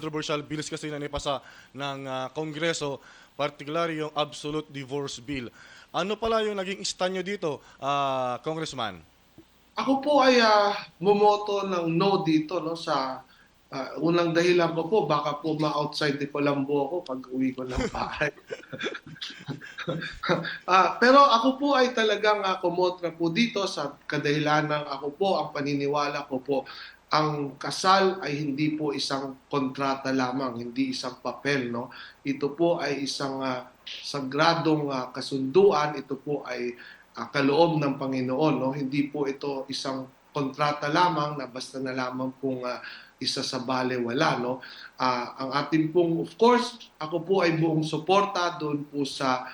controversial bills kasi na nipasa ng ah, Kongreso, particularly yung absolute divorce bill. Ano pala yung naging stand dito, ah, Congressman? Ako po ay ah, bumoto ng no dito no sa ah, unang dahilan ko po baka po ma-outside de Colombo ako pag uwi ko ng bahay. Ah, pero ako po ay talagang uh, kumotra po dito sa kadahilanang ako po ang paniniwala ko po ang kasal ay hindi po isang kontrata lamang, hindi isang papel, no? Ito po ay isang ah, sagradong ah, kasunduan, ito po ay ah, kaloob ng Panginoon, no? Hindi po ito isang kontrata lamang na basta na lamang pong ah, isa sa balewala, no? Ah, ang ating pong, of course, ako po ay buong suporta doon po sa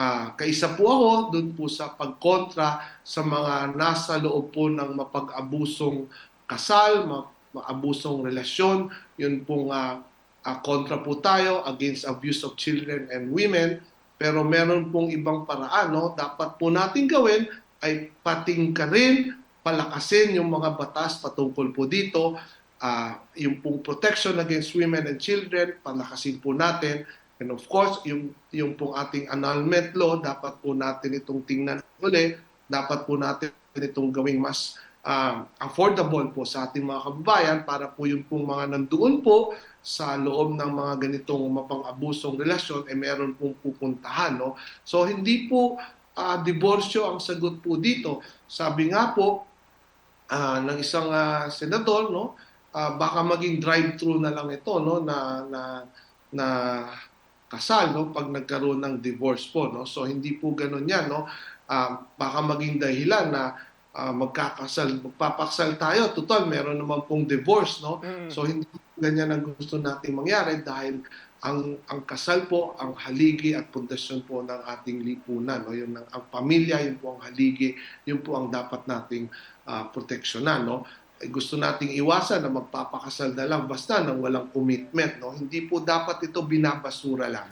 Ah, kaisa po ako doon po sa pagkontra sa mga nasa loob po ng mapag-abusong kasal, ma- maabusong relasyon. Yun pong ah, ah, kontra po tayo against abuse of children and women. Pero meron pong ibang paraan. No? Dapat po natin gawin ay patingkarin, palakasin yung mga batas patungkol po dito. Ah, yung pong protection against women and children, palakasin po natin. And of course, yung, yung pong ating annulment law, dapat po natin itong tingnan uli. Dapat po natin itong gawing mas ah, affordable po sa ating mga kababayan para po yung pong mga nandoon po sa loob ng mga ganitong mapang-abusong relasyon eh meron pong pupuntahan. No? So hindi po ah, diborsyo ang sagot po dito. Sabi nga po ah, ng isang ah, senador, no, ah, baka maging drive-thru na lang ito no na na na kasal no pag nagkaroon ng divorce po no so hindi po ganoon yan no Ah, baka maging dahilan na ah, magkakasal magpapakasal tayo. Total meron naman pong divorce no? So hindi ganyan ang gusto nating mangyari dahil ang ang kasal po ang haligi at pundasyon po ng ating lipunan no? Yung ang pamilya yun po ang haligi yun po ang dapat nating ah, proteksyonan no? Ay gusto nating iwasan na magpapakasal na lang basta nang walang commitment no? Hindi po dapat ito binabasura lang